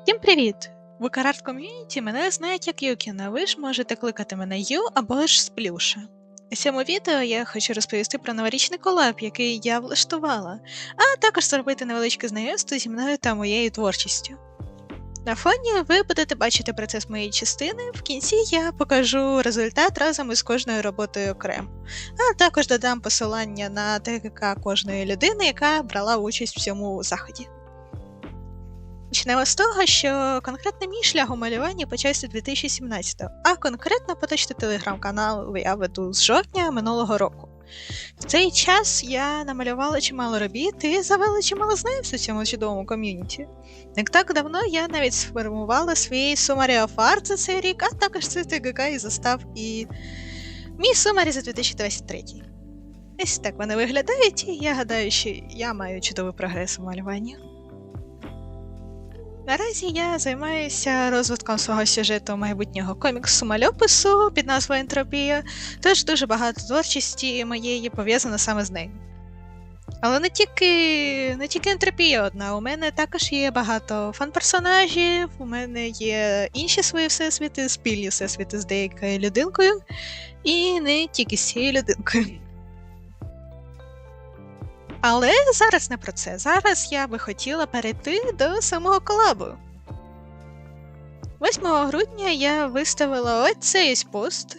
Всім привіт! В Карарт ком'юніті мене знають як Юкіна. Ви ж можете кликати мене Ю або ж Сплюша. У цьому відео я хочу розповісти про новорічний колаб, який я влаштувала, а також зробити невеличке знайомство зі мною та моєю творчістю. На фоні ви будете бачити процес моєї частини. В кінці я покажу результат разом із кожною роботою окремо, а також додам посилання на ТКК кожної людини, яка брала участь в цьому заході. Почнемо з того, що конкретно мій шлях у малюванні почався 2017-го, а конкретно поточити телеграм-канал я веду з жовтня минулого року. В цей час я намалювала чимало робіт і завела чимало знайомств у цьому чудовому ком'юніті. Не так давно я навіть сформувала свій Summary of за цей рік, а також це ТГК і застав і мій Summary за 2023. Ось так вони виглядають, і я гадаю, що я маю чудовий прогрес у малюванні. Наразі я займаюся розвитком свого сюжету майбутнього коміксу мальопису під назвою Ентропія, тож дуже багато творчості моєї пов'язано саме з нею. Але не тільки не тільки ентропія одна, у мене також є багато фан-персонажів, у мене є інші свої всесвіти, спільні всесвіти з деякою людинкою, і не тільки з цією людинкою. Але зараз не про це. Зараз я би хотіла перейти до самого колабу. 8 грудня я виставила ось цей пост.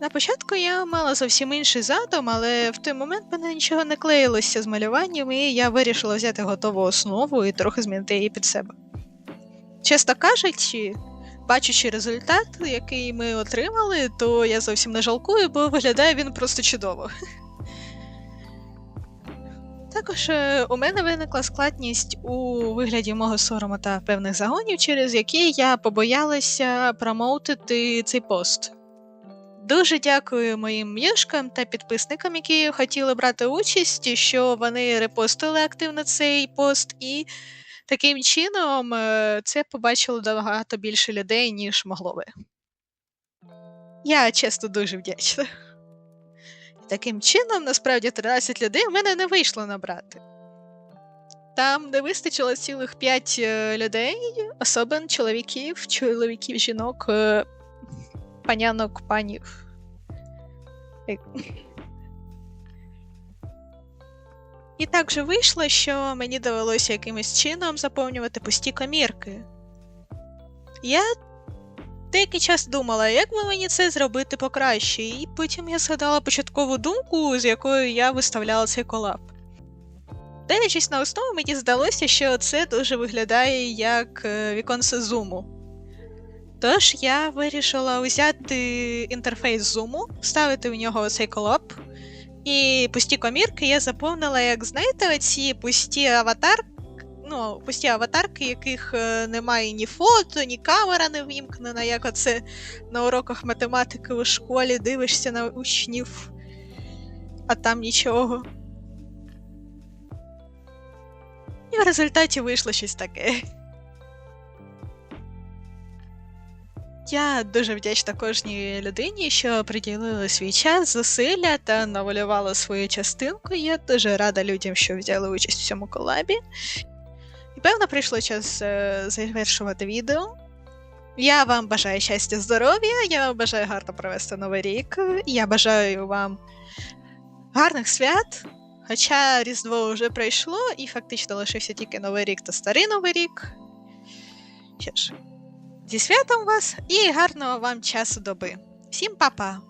На початку я мала зовсім інший задум, але в той момент мене нічого не клеїлося з малюванням, і я вирішила взяти готову основу і трохи змінити її під себе. Чесно кажучи, бачучи результат, який ми отримали, то я зовсім не жалкую, бо виглядає він просто чудово. Також е, у мене виникла складність у вигляді мого сорому та певних загонів, через які я побоялася промоутити цей пост. Дуже дякую моїм м'юшкам та підписникам, які хотіли брати участь, що вони репостили активно цей пост, і таким чином е, це побачило набагато більше людей, ніж могло би. Я чесно дуже вдячна. Таким чином, насправді, 13 людей в мене не вийшло набрати. Там не вистачило цілих 5 людей, особливо чоловіків, чоловіків, жінок, е, панянок, панів. І так же вийшло, що мені довелося якимось чином заповнювати пусті комірки. Я деякий час думала, як би мені це зробити покраще, і потім я згадала початкову думку, з якою я виставляла цей колаб. Дивлячись на основу, мені здалося, що це дуже виглядає як е, віконце зуму. Тож я вирішила взяти інтерфейс зуму, вставити в нього цей колаб, і пусті комірки я заповнила, як знаєте, оці пусті аватарки ну, пусті аватарки, яких е, немає ні фото, ні камера не вімкнена, як оце на уроках математики у школі дивишся на учнів, а там нічого. І в результаті вийшло щось таке. Я дуже вдячна кожній людині, що приділила свій час, зусилля та навалювала свою частинку. Я дуже рада людям, що взяли участь в цьому колабі. Певно, прийшло час е, завершувати відео. Я вам бажаю щастя, здоров'я, я вам бажаю гарно провести новий рік. Я бажаю вам гарних свят. Хоча Різдво вже пройшло, і фактично лишився тільки Новий рік та Старий Новий рік. Що ж, зі святом вас і гарного вам часу доби. Всім па-па!